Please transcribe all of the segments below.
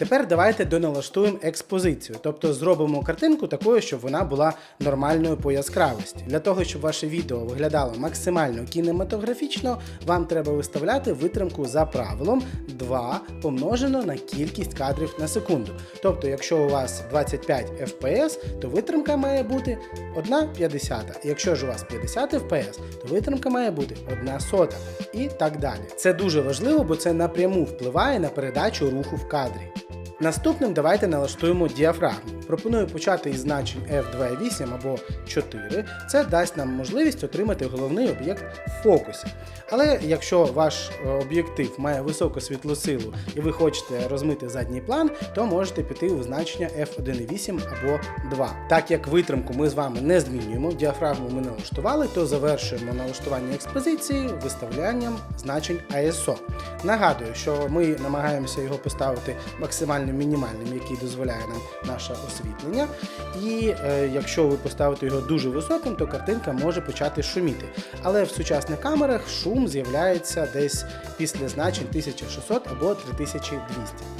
Тепер давайте доналаштуємо експозицію, тобто зробимо картинку такою, щоб вона була нормальною по яскравості. Для того, щоб ваше відео виглядало максимально кінематографічно, вам треба виставляти витримку за правилом 2 помножено на кількість кадрів на секунду. Тобто, якщо у вас 25 FPS, то витримка має бути 1,50. Якщо ж у вас 50 FPS, то витримка має бути 1 сота і так далі. Це дуже важливо, бо це напряму впливає на передачу руху в кадрі. Наступним давайте налаштуємо діафрагму. Пропоную почати із значень F2.8 або 4. Це дасть нам можливість отримати головний об'єкт в фокусі. Але якщо ваш е, об'єктив має високу світлосилу і ви хочете розмити задній план, то можете піти у значення F1.8 або 2. Так як витримку ми з вами не змінюємо, діафрагму ми налаштували, то завершуємо налаштування експозиції виставлянням значень ISO. Нагадую, що ми намагаємося його поставити максимально мінімальним, який дозволяє нам наше освітлення. І е, якщо ви поставите його дуже високим, то картинка може почати шуміти. Але в сучасних камерах шум з'являється десь після значень 1600 або 3200.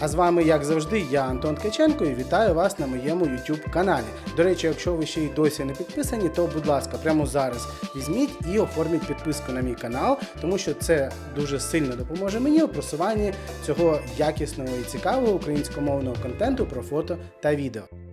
А з вами, як завжди, я Антон Ткаченко і вітаю вас на моєму YouTube каналі. До речі, якщо ви ще й досі не підписані, то будь ласка, прямо зараз візьміть і оформіть підписку на мій канал, тому що це дуже сильно допоможе мені у просуванні цього якісного і цікавого українськомовного контенту про фото та відео.